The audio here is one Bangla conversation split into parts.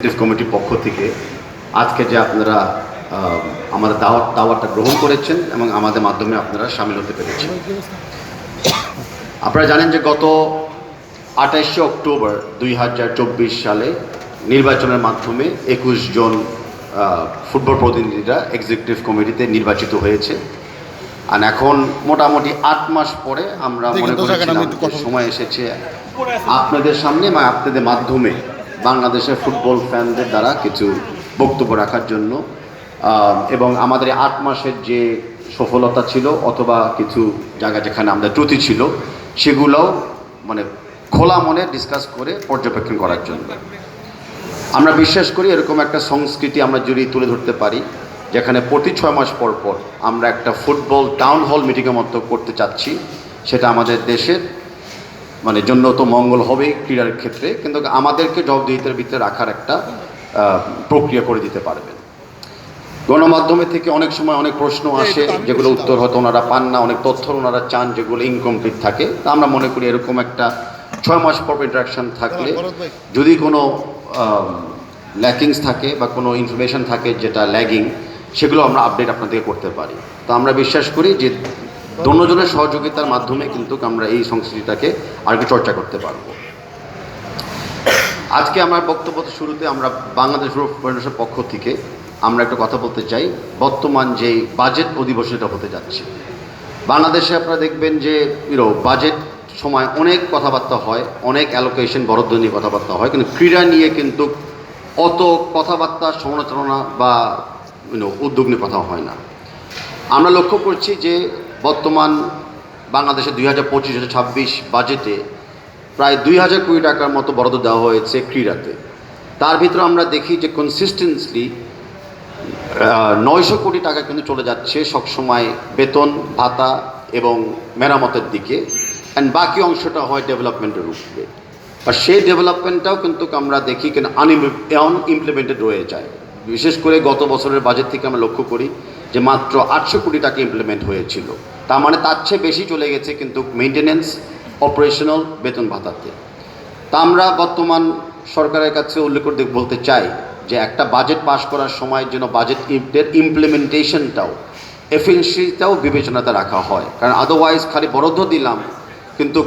কমিটির পক্ষ থেকে আজকে যে আপনারা আমাদের দাওয়াত দাওয়াতটা গ্রহণ করেছেন এবং আমাদের মাধ্যমে আপনারা সামিল হতে পেরেছেন। আপনারা জানেন যে গত আঠাশে অক্টোবর দুই হাজার চব্বিশ সালে নির্বাচনের মাধ্যমে একুশ জন ফুটবল প্রতিনিধিরা এক্সিকিউটিভ কমিটিতে নির্বাচিত হয়েছে। আর এখন মোটামুটি আট মাস পরে আমরা মনে করেছিলাম বলি। সময় এসেছে আপনাদের সামনে বা আপনাদের মাধ্যমে। বাংলাদেশের ফুটবল ফ্যানদের দ্বারা কিছু বক্তব্য রাখার জন্য এবং আমাদের আট মাসের যে সফলতা ছিল অথবা কিছু জায়গা যেখানে আমাদের ত্রুটি ছিল, সেগুলোও মানে খোলা মনে ডিসকাস করে পর্যবেক্ষণ করার জন্য। আমরা বিশ্বাস করি এরকম একটা সংস্কৃতি আমরা যদি তুলে ধরতে পারি, যেখানে প্রতি ছয় মাস পর পর আমরা একটা ফুটবল টাউন হল মিটিংয়ের মতো করতে চাচ্ছি, সেটা আমাদের দেশের মানে জন্য তো মঙ্গল হবে ক্রীড়ার ক্ষেত্রে কিন্তু আমাদেরকে জবাবদিহিতার ভিতরে রাখার একটা প্রক্রিয়া করে দিতে পারবেন। গণমাধ্যমে থেকে অনেক সময় অনেক প্রশ্ন আসে যেগুলো উত্তর হয়তো ওনারা পান না অনেক তথ্য ওনারা চান যেগুলো ইনকমপ্লিট থাকে। তা আমরা মনে করি এরকম একটা ছয় মাস পর ইন্টারাকশন থাকলে যদি কোনো ল্যাকিংস থাকে বা কোনো ইনফরমেশন থাকে যেটা ল্যাগিং সেগুলো আমরা আপডেট আপনাদেরকে করতে পারি। তো আমরা বিশ্বাস করি যে দোনোজনের সহযোগিতার মাধ্যমে কিন্তু আমরা এই সংস্কৃতিটাকে আর একটু চর্চা করতে পারব। আজকে আমার বক্তব্য শুরুতে আমরা বাংলাদেশ রোড ফাউন্ডেশনের পক্ষ থেকে আমরা একটা কথা বলতে চাই। বর্তমান যে বাজেট অধিবেশনটা হতে যাচ্ছে, বাংলাদেশে আপনারা দেখবেন যে ইউনো বাজেট সময় অনেক কথাবার্তা হয়, অনেক অ্যালোকেশন বরাদ্দ নিয়ে কথাবার্তা হয়, কিন্তু ক্রীড়া নিয়ে কিন্তু অত কথাবার্তা, সমালোচনা বা উদ্যোগ নিয়ে কথা হয় না। আমরা লক্ষ্য করছি যে বর্তমান বাংলাদেশে দুই হাজার পঁচিশ হাজার ছাব্বিশ বাজেটে প্রায় দুই হাজার কোটি টাকার মতো বরাদ্দ দেওয়া হয়েছে ক্রীড়াতে। তার ভিতরে আমরা দেখি যে কনসিস্টেন্সলি নয়শো কোটি টাকা কিন্তু চলে যাচ্ছে সবসময় বেতন, ভাতা এবং মেরামতের দিকে। অ্যান্ড বাকি অংশটা হয় ডেভেলপমেন্টের উপরে। আর সেই ডেভেলপমেন্টটাও কিন্তু আমরা দেখি কেন আনইমপ্লিমেন্টেড রয়ে যায়। বিশেষ করে গত বছরের বাজেট থেকে আমরা লক্ষ্য করি যে মাত্র আটশো কোটি টাকা ইমপ্লিমেন্ট হয়েছিল। তার মানে তার চেয়ে বেশি চলে গেছে কিন্তু মেনটেনেন্স অপারেশনাল বেতন ভাতাতে। তা আমরা বর্তমান সরকারের কাছে উল্লেখ করে বলতে চাই যে একটা বাজেট পাস করার সময় যেন বাজেট ইমপ্লিমেন্টেশনটাও এফিসিটাও বিবেচনাতে রাখা হয়। কারণ আদারওয়াইজ খালি বরাদ্দ দিলাম, কিন্তু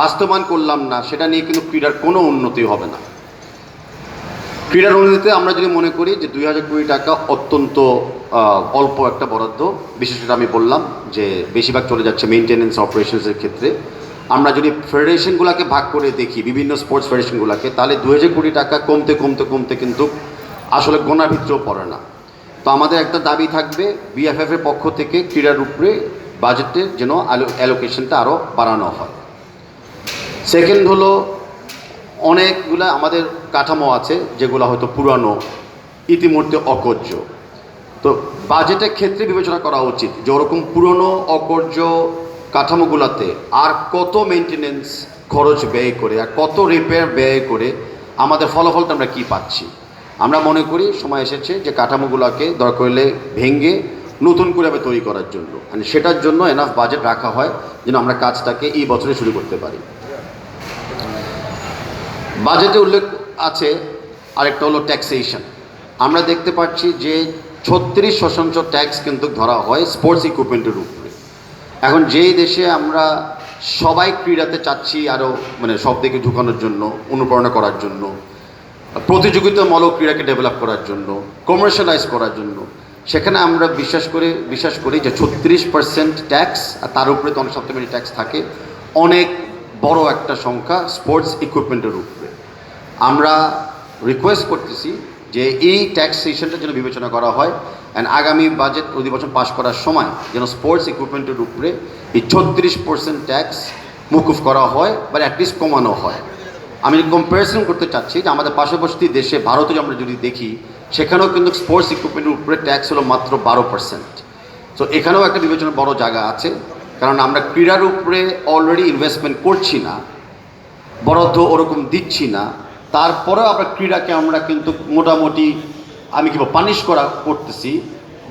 বাস্তবায়ন করলাম না, সেটা নিয়ে কিন্তু ক্রীড়ার কোনো উন্নতি হবে না। ক্রীড়ার উন্নতিতে আমরা যদি মনে করি যে দুই হাজার কোটি টাকা অত্যন্ত অল্প একটা বরাদ্দ, বিশেষ করে আমি বললাম যে বেশিরভাগ চলে যাচ্ছে মেনটেনেন্স অপারেশনসের ক্ষেত্রে। আমরা যদি ফেডারেশনগুলোকে ভাগ করে দেখি, বিভিন্ন স্পোর্টস ফেডারেশনগুলোকে তাহলে দু হাজার কোটি টাকা কমতে কমতে কমতে কিন্তু আসলে গোনার ভিতরেও পড়ে না। তো আমাদের একটা দাবি থাকবে বিএফএফ এর পক্ষ থেকে ক্রীড়ার উপরে বাজেটের যেন অ্যালোকেশনটা আরও বাড়ানো হয়। সেকেন্ড হলো অনেকগুলা আমাদের কাঠামো আছে যেগুলো হয়তো পুরানো, ইতিমধ্যে অকর্য। তো বাজেটের ক্ষেত্রে বিবেচনা করা উচিত যে ওরকম পুরনো, অকর্য কাঠামোগুলোতে আর কত মেনটেনেন্স খরচ ব্যয় করে, আর কত রিপেয়ার ব্যয় করে আমাদের ফলাফলটা আমরা কী পাচ্ছি। আমরা মনে করি সময় এসেছে যে কাঠামোগুলোকে দরকার হলে ভেঙে নতুন করে আবার তৈরি করার জন্য। মানে সেটার জন্য এনাফ বাজেট রাখা হয় যেন আমরা কাজটাকে এই বছরে শুরু করতে পারি। বাজেটে উল্লেখ আছে, আরেকটা হলো ট্যাক্সেশন আমরা দেখতে পাচ্ছি যে ছত্রিশ শতাংশ ট্যাক্স কিন্তু ধরা হয় স্পোর্টস ইকুইপমেন্টের উপরে। এখন যেই দেশে আমরা সবাই ক্রীড়াতে চাচ্ছি আরও মানে সব দিকে ঢুকানোর জন্য, অনুপ্রেরণা করার জন্য, প্রতিযোগিতামূলক ক্রীড়াকে ডেভেলপ করার জন্য কমার্শিয়ালাইজ করার জন্য, সেখানে আমরা বিশ্বাস করে, বিশ্বাস করি যে ছত্রিশ পার্সেন্ট ট্যাক্স আর তার উপরে তো অনেক সপ্তাহে ট্যাক্স থাকে, অনেক বড় একটা সংখ্যা স্পোর্টস ইকুইপমেন্টের উপরে। আমরা রিকোয়েস্ট করতেছি যে এই ট্যাক্স সেশনটা যেন বিবেচনা করা হয় অ্যান্ড আগামী বাজেট অধিবেশন পাশ করার সময় যেন স্পোর্টস ইকুইপমেন্টের উপরে এই ছত্রিশ পার্সেন্ট ট্যাক্স মুকুফ করা হয় বা অ্যাটলিস্ট কমানো হয়। আমি কম্পারিজন করতে চাচ্ছি যে আমাদের পার্শ্ববর্তী দেশে, ভারতে আমরা যদি দেখি, সেখানেও কিন্তু স্পোর্টস ইকুইপমেন্টের উপরে ট্যাক্স হলো মাত্র বারো পার্সেন্ট তো এখানেও একটা বিবেচনার বড় জায়গা আছে, কারণ আমরা ক্রীড়ার উপরে অলরেডি ইনভেস্টমেন্ট করছি না, বরাদ্দ ওরকম দিচ্ছি না। তারপরেও আমরা ক্রীড়াকে আমরা কিন্তু মোটামুটি, আমি কি পানিশ করা করতেছি,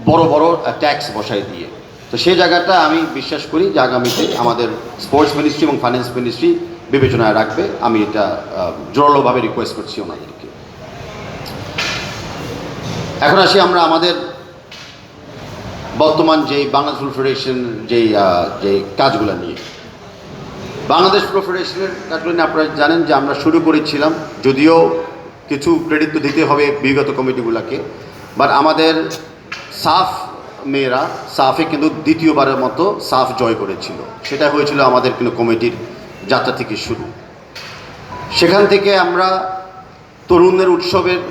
বড় বড় ট্যাক্স বসাই দিয়ে। তো সেই জায়গাটা আমি বিশ্বাস করি যে আগামীতে আমাদের স্পোর্টস মিনিস্ট্রি এবং ফাইন্যান্স মিনিস্ট্রি বিবেচনায় রাখবে। আমি এটা জোরালোভাবে রিকোয়েস্ট করছি ওনাদেরকে। এখন আসি আমরা আমাদের বর্তমান যে বাংলাদেশ ফেডারেশন যেই যে কাজগুলো নিয়ে। বাংলাদেশ ফুটবল ফেডারেশনের আপনারা জানেন যে আমরা শুরু করেছিলাম, যদিও কিছু ক্রেডিট তো দিতে হবে বিগত কমিটিগুলোকে বাট আমাদের সাফ মেয়েরা, সাফে কিন্তু দ্বিতীয়বারের মতো সাফ জয় করেছিল। সেটা হয়েছিল আমাদের কিন্তু কমিটির যাত্রা থেকে শুরু। সেখান থেকে আমরা তরুণদের উৎসবের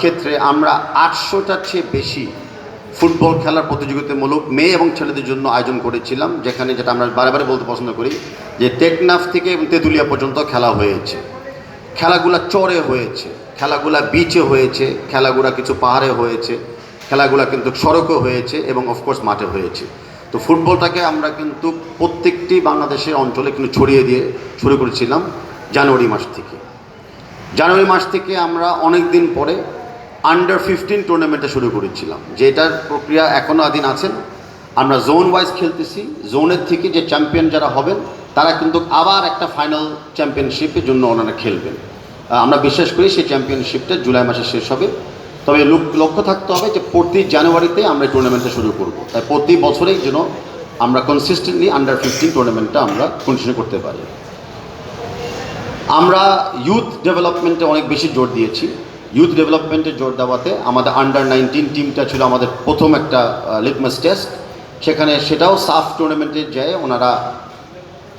ক্ষেত্রে আমরা আটশোটার চেয়ে বেশি ফুটবল খেলার প্রতিযোগিতামূলক মেয়ে এবং ছেলেদের জন্য আয়োজন করেছিলাম, যেখানে যেটা আমরা বারে বলতে পছন্দ করি যে টেকনাফ থেকে তেঁতুলিয়া পর্যন্ত খেলা হয়েছে। খেলাগুলা চরে হয়েছে, খেলাগুলা বিচে হয়েছে, খেলাগুলা কিছু পাহাড়ে হয়েছে, খেলাগুলা কিন্তু সড়কও হয়েছে এবং অফকোর্স মাঠে হয়েছে। তো ফুটবলটাকে আমরা কিন্তু প্রত্যেকটি বাংলাদেশের অঞ্চলে কিন্তু ছড়িয়ে দিয়ে শুরু করেছিলাম জানুয়ারি মাস থেকে। জানুয়ারি মাস থেকে আমরা অনেক দিন পরে আন্ডার ফিফটিন টুর্নামেন্টে শুরু করেছিলাম। যেটার প্রক্রিয়া এখনও আদিন আছেন আমরা জোন ওয়াইজ খেলতেছি। জোনের থেকে যে চ্যাম্পিয়ন যারা হবেন, তারা কিন্তু আবার একটা ফাইনাল চ্যাম্পিয়নশিপের জন্য ওনারা খেলবেন। আমরা বিশ্বাস করি সেই চ্যাম্পিয়নশিপটা জুলাই মাসে শেষ হবে। তবে লোক- লক্ষ্য থাকতে হবে যে প্রতি জানুয়ারিতে আমরা টুর্নামেন্টটা শুরু করব। তাই প্রতি বছরেই যেন আমরা কনসিস্টেন্টলি আন্ডার ফিফটিন টুর্নামেন্টটা আমরা কন্টিনিউ করতে পারি। আমরা ইউথ ডেভেলপমেন্টে অনেক বেশি জোর দিয়েছি। ইউথ ডেভেলপমেন্টে জোর দেওয়াতে আমাদের আন্ডার নাইনটিন টিমটা ছিল আমাদের প্রথম একটা লিটমাস টেস্ট সেখানে সেটাও সাফ টুর্নামেন্টে যায় ওনারা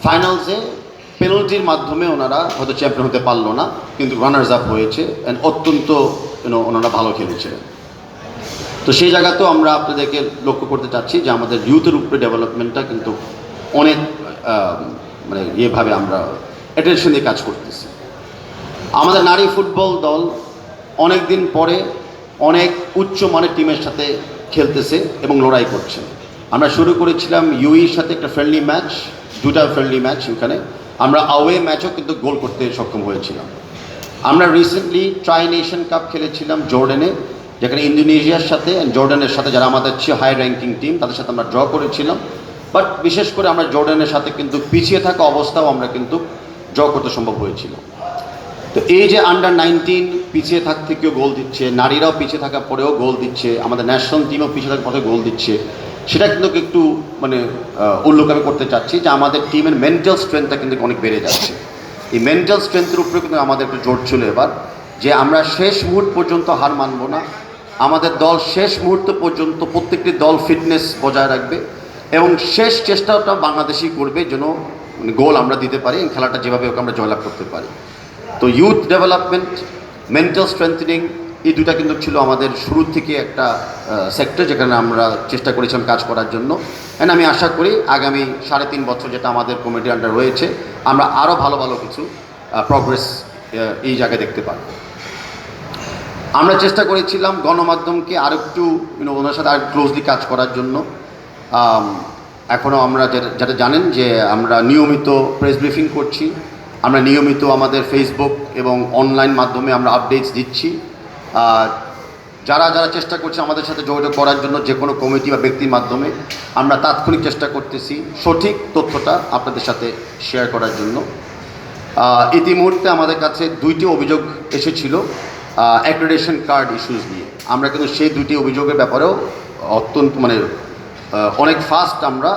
ফাইনালসে পেনাল্টির মাধ্যমে ওনারা হয়তো চ্যাম্পিয়ন হতে পারল না, কিন্তু রানার্স আপ হয়েছে অ্যান্ড অত্যন্ত ওনারা ভালো খেলেছিলেন তো সেই জায়গাতেও আমরা আপনাদেরকে লক্ষ্য করতে চাচ্ছি যে আমাদের ইউথের উপরে ডেভেলপমেন্টটা কিন্তু অনেক মানে ইয়েভাবে আমরা অ্যাটেনশন দিয়ে কাজ করতেছি। আমাদের নারী ফুটবল দল অনেক দিন পরে অনেক উচ্চ মানের টিমের সাথে খেলতেছে এবং লড়াই করছে। আমরা শুরু করেছিলাম ইউইর সাথে একটা ফ্রেন্ডলি ম্যাচ দুটা ফ্রেন্ডলি ম্যাচ ওখানে। আমরা আওয়ে ম্যাচও কিন্তু গোল করতে সক্ষম হয়েছিলাম। আমরা রিসেন্টলি ট্রাই নেশন কাপ খেলেছিলাম জর্ডেনে, যেখানে ইন্দোনেশিয়ার সাথে জর্ডানের সাথে যারা আমাদের চেয়ে হাই র্যাঙ্কিং টিম তাদের সাথে আমরা ড্র করেছিলাম। বাট বিশেষ করে আমরা জর্ডানের সাথে কিন্তু পিছিয়ে থাকা অবস্থাও আমরা কিন্তু ড্র করতে সম্ভব হয়েছিল। তো এই যে আন্ডার নাইনটিন পিছিয়ে থাকতে কেউ গোল দিচ্ছে, নারীরাও পিছিয়ে থাকার পরেও গোল দিচ্ছে, আমাদের ন্যাশনাল টিমও পিছিয়ে থাকার পরে গোল দিচ্ছে, সেটা কিন্তু একটু মানে উল্লেখ আমি করতে চাচ্ছি যে আমাদের টিমের মেন্টাল স্ট্রেংথটা কিন্তু অনেক বেড়ে যাচ্ছে। এই মেন্টাল স্ট্রেংথের উপরে কিন্তু আমাদের একটু জোর ছিল এবার, যে আমরা শেষ মুহূর্ত পর্যন্ত হার মানব না, আমাদের দল শেষ মুহূর্ত পর্যন্ত প্রত্যেকটি দল ফিটনেস বজায় রাখবে এবং শেষ চেষ্টাটা বাংলাদেশই করবে যেন মানে গোল আমরা দিতে পারি খেলাটা যেভাবে হোক আমরা জয়লাভ করতে পারি। তো ইউথ ডেভেলপমেন্ট মেন্টাল স্ট্রেংথেনিং এই দুটা কিন্তু ছিল আমাদের শুরু থেকে একটা সেক্টর যেখানে আমরা চেষ্টা করেছিলাম কাজ করার জন্য। অ্যান্ড আমি আশা করি আগামী সাড়ে তিন বছর যেটা আমাদের কমিটি আন্ডার রয়েছে, আমরা আরও ভালো ভালো কিছু প্রগ্রেস এই জায়গায় দেখতে পাবো। আমরা চেষ্টা করেছিলাম গণমাধ্যমকে আর একটু ওনার সাথে আর ক্লোজলি কাজ করার জন্য। এখনও আমরা যেটা জানেন যে আমরা নিয়মিত প্রেস ব্রিফিং করছি। আমরা নিয়মিত আমাদের ফেসবুক এবং অনলাইন মাধ্যমে আমরা আপডেটস দিচ্ছি। আর যারা যারা চেষ্টা করছে আমাদের সাথে যোগাযোগ করার জন্য যে কোনো কমিটি বা ব্যক্তির মাধ্যমে, আমরা তাৎক্ষণিক চেষ্টা করতেছি সঠিক তথ্যটা আপনাদের সাথে শেয়ার করার জন্য। ইতিমুহূর্তে আমাদের কাছে দুইটি অভিযোগ এসেছিল অ্যাক্রেডেশন কার্ড ইস্যুস নিয়ে। আমরা কিন্তু সেই দুইটি অভিযোগের ব্যাপারেও অত্যন্ত মানে অনেক ফাস্ট আমরা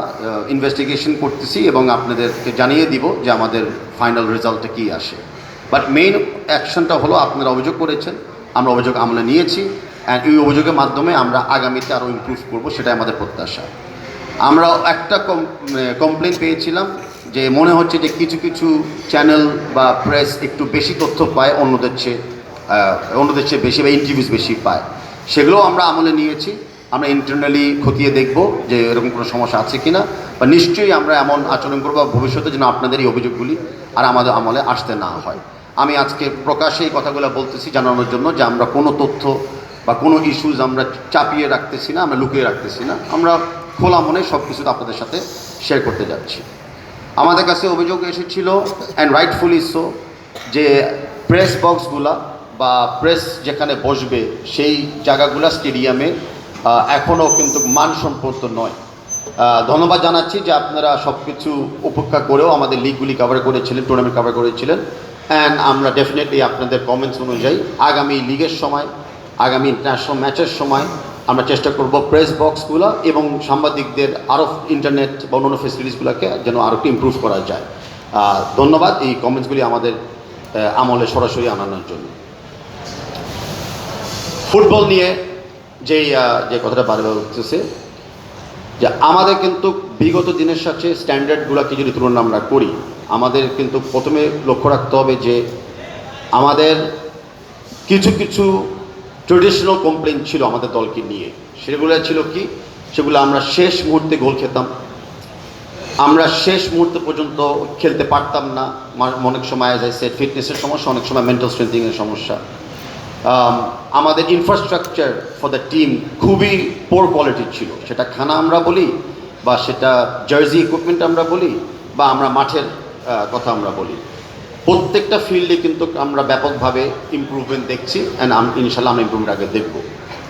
ইনভেস্টিগেশন করতেছি এবং আপনাদেরকে জানিয়ে দিব যে আমাদের ফাইনাল রেজাল্টটা কী আসে। বাট মেইন অ্যাকশনটা হলো, আপনারা অভিযোগ করেছেন, আমরা অভিযোগ আমলে নিয়েছি অ্যান্ড এই অভিযোগের মাধ্যমে আমরা আগামীতে আরও ইমপ্রুভ করব, সেটাই আমাদের প্রত্যাশা। আমরা একটা কমপ্লেন পেয়েছিলাম যে মনে হচ্ছে যে কিছু কিছু চ্যানেল বা প্রেস একটু বেশি তথ্য পায়, অন্যদের চেয়ে অন্যদের চেয়ে বেশি বা ইন্টারভিউস বেশি পায়। সেগুলোও আমরা আমলে নিয়েছি। আমরা ইন্টারনালি খতিয়ে দেখব যে এরকম কোনো সমস্যা আছে কি না বা নিশ্চয়ই আমরা এমন আচরণ করব ভবিষ্যতে যেন আপনাদের এই অভিযোগগুলি আর আমাদের আমলে আসতে না হয়। আমি আজকে প্রকাশ্যে এই কথাগুলো বলতেছি জানানোর জন্য যে আমরা কোনো তথ্য বা কোনো ইস্যুজ আমরা চাপিয়ে রাখতেছি না, আমরা লুকিয়ে রাখতেছি না। আমরা খোলা মনে সব কিছু আপনাদের সাথে শেয়ার করতে যাচ্ছি। আমাদের কাছে অভিযোগ এসেছিল অ্যান্ড রাইটফুলি সো যে প্রেস বক্সগুলা বা প্রেস যেখানে বসবে সেই জায়গাগুলা স্টেডিয়ামে এখনও কিন্তু মানসম্পন্ন নয়। ধন্যবাদ জানাচ্ছি যে আপনারা সব কিছু উপেক্ষা করেও আমাদের লিগগুলি কভার করেছিলেন টুর্নামেন্ট কভার করেছিলেন। অ্যান্ড আমরা ডেফিনেটলি আপনাদের কমেন্টস অনুযায়ী আগামী লিগের সময়, আগামী ইন্টারন্যাশনাল ম্যাচের সময় আমরা চেষ্টা করব প্রেস বক্সগুলো এবং সাংবাদিকদের আরও ইন্টারনেট বা অন্যান্য ফেসিলিটিসগুলোকে যেন আরও একটু ইম্প্রুভ করা যায়। ধন্যবাদ। এই কমেন্টসগুলি আমাদের আমলে সরাসরি আনানোর জন্য। ফুটবল নিয়ে যেই যে কথাটা বারবার উঠতেছে যে আমাদের কিন্তু বিগত দিনের সাথে স্ট্যান্ডার্ডগুলোকে যদি তুলনা আমরা করি। আমাদের কিন্তু প্রথমে লক্ষ্য রাখতে হবে যে আমাদের কিছু কিছু ট্রেডিশনাল কমপ্লেন ছিল আমাদের দলকে নিয়ে। সেগুলো ছিল কি? সেগুলো আমরা শেষ মুহূর্তে গোল খেতাম। আমরা শেষ মুহূর্ত পর্যন্ত খেলতে পারতাম না। অনেক সময় আই সেট ফিটনেসের সমস্যা, অনেক সময় মেন্টাল স্ট্রেন্থিংয়ের সমস্যা। আমাদের ইনফ্রাস্ট্রাকচার ফর দ্য টিম খুবই পোর কোয়ালিটির ছিল। সেটা খানা আমরা বলি, বা সেটা জার্সি ইকুইপমেন্ট আমরা বলি, বা আমরা মাঠের কথা আমরা বলি। প্রত্যেকটা ফিল্ডে কিন্তু আমরা ব্যাপকভাবে ইমপ্রুভমেন্ট দেখছি অ্যান্ড ইনশাল্লাহ আমরা ইমপ্রুভমেন্ট আগে দেখব।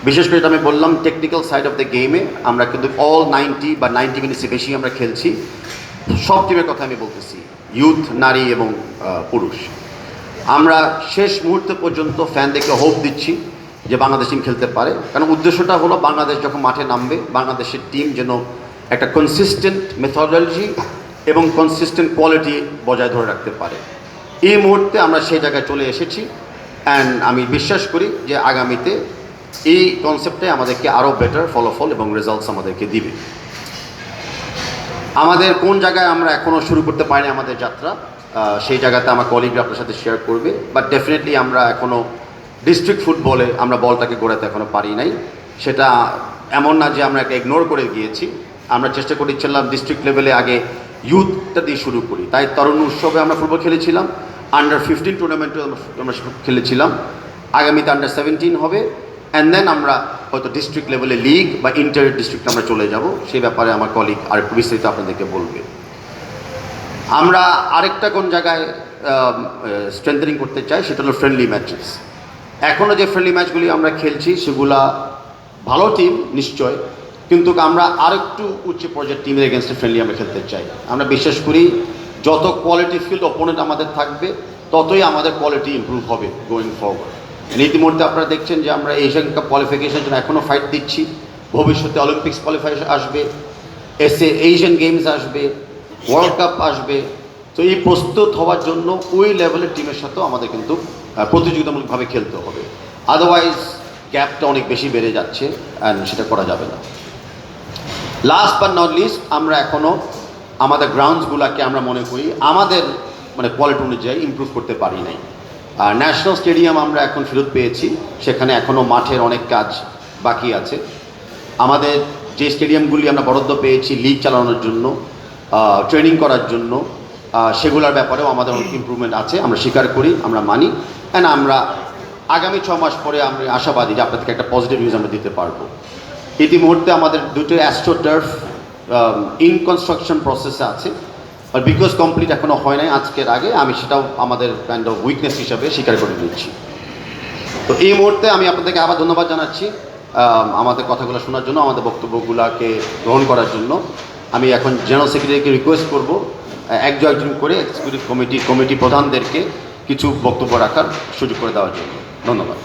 বিশেষ করে আমি বললাম টেকনিক্যাল সাইড অফ দ্য গেমে আমরা কিন্তু অল নাইনটি বা নাইনটি মিনিটসে বেশি আমরা খেলছি। সব টিমের কথা আমি বলতেছি ইউথ নারী এবং পুরুষ। আমরা শেষ মুহূর্ত পর্যন্ত ফ্যান ফ্যানদেরকে হোপ দিচ্ছি যে বাংলাদেশ টিম খেলতে পারে। কারণ উদ্দেশ্যটা হলো বাংলাদেশ যখন মাঠে নামবে, বাংলাদেশের টিম যেন একটা কনসিস্টেন্ট মেথোডলজি এবং কনসিস্টেন্ট কোয়ালিটি বজায় ধরে রাখতে পারে। এই মুহূর্তে আমরা সেই জায়গায় চলে এসেছি অ্যান্ড আমি বিশ্বাস করি যে আগামীতে এই কনসেপ্টে আমাদেরকে আরও বেটার ফলাফল এবং রেজাল্টস আমাদেরকে দিবে। আমাদের কোন জায়গায় আমরা এখনও শুরু করতে পারিনি আমাদের যাত্রা? সেই জায়গাতে আমার কলিগরা আপনার সাথে শেয়ার করবে। বাট ডেফিনেটলি আমরা এখনও ডিস্ট্রিক্ট ফুটবলে আমরা বলটাকে গড়াতে এখনও পারি নাই। সেটা এমন না যে আমরা একটা ইগনোর করে গিয়েছি। আমরা চেষ্টা করেছিলাম ডিস্ট্রিক্ট লেভেলে আগে ইউথটা দিয়ে শুরু করি। তাই তরুণ উৎসবে আমরা ফুটবল খেলেছিলাম। আন্ডার ফিফটিন টুর্নামেন্টে আমরা খেলেছিলাম। আগামীতে আন্ডার সেভেন্টিন হবে। অ্যান্ড দেন আমরা হয়তো ডিস্ট্রিক্ট লেভেলে লিগ বা ইন্টার ডিস্ট্রিক্ট আমরা চলে যাব। সেই ব্যাপারে আমার কলিগ আর বিস্তারিত আপনাদেরকে বলবে। আমরা আরেকটা কোন জায়গায় স্ট্রেংথেনিং করতে চাই, সেটা হলো ফ্রেন্ডলি ম্যাচেস এখনও যে ফ্রেন্ডলি ম্যাচগুলি আমরা খেলছি, সেগুলা ভালো টিম নিশ্চয়। কিন্তু আমরা আরেকটু উচ্চ পর্যায়ের টিমের এগেনস্টে ফ্রেন্ডলি আমরা খেলতে চাই। আমরা বিশ্বাস করি, যত কোয়ালিটি ফিল্ড অপোনেন্ট আমাদের থাকবে, ততই আমাদের কোয়ালিটি ইমপ্রুভ হবে গোয়িং ফরওয়ার্ড ইতিমধ্যে আপনারা দেখছেন যে আমরা এশিয়ান কাপ কোয়ালিফিকেশন জন্য এখনও ফাইট দিচ্ছি। ভবিষ্যতে অলিম্পিক্স কোয়ালিফাই আসবে এসে এশিয়ান গেমস আসবে। ওয়ার্ল্ড কাপ আসবে। তো এই প্রস্তুত হওয়ার জন্য ওই লেভেলের টিমের সাথেও আমাদের কিন্তু প্রতিযোগিতামূলকভাবে খেলতে হবে। আদারওয়াইজ গ্যাপটা অনেক বেশি বেড়ে যাচ্ছে অ্যান্ড সেটা করা যাবে না। লাস্ট বাট নট লিস্ট আমরা এখনও আমাদের গ্রাউন্ডসগুলোকে আমরা মনে করি আমাদের মানে কোয়ালিটি অনুযায়ী ইমপ্রুভ করতে পারি নাই। আর ন্যাশনাল স্টেডিয়াম আমরা এখন ফেরত পেয়েছি সেখানে এখনও মাঠের অনেক কাজ বাকি আছে। আমাদের যে স্টেডিয়ামগুলি আমরা বরাদ্দ পেয়েছি লিগ চালানোর জন্য ট্রেনিং করার জন্য। সেগুলোর ব্যাপারেও আমাদের অনেক ইমপ্রুভমেন্ট আছে, আমরা স্বীকার করি, আমরা মানি। অ্যান্ড আমরা আগামী ছ মাস পরে আমরা আশাবাদী যে আপনাদেরকে একটা পজিটিভ নিউজ আমরা দিতে পারব। ইতিমধ্যে আমাদের দুটো অ্যাস্ট্রো টার্ফ ইন কনস্ট্রাকশন প্রসেসে আছে। আর বিকজ কমপ্লিট এখনও হয় নাই আজকের আগে, আমি সেটাও আমাদের কাইন্ড অফ উইকনেস হিসাবে স্বীকার করে নিচ্ছি। তো এই মুহূর্তে আমি আপনাদেরকে আবার ধন্যবাদ জানাচ্ছি আমাদের কথাগুলো শোনার জন্য, আমাদের বক্তব্যগুলোকে গ্রহণ করার জন্য। আমি এখন জেনারেল সেক্রেটারিকে রিকোয়েস্ট করব একজন একজন করে এক্সিকিউটিভ কমিটি কমিটি প্রধানদেরকে কিছু বক্তব্য রাখার সুযোগ করে দেওয়ার জন্য। ধন্যবাদ।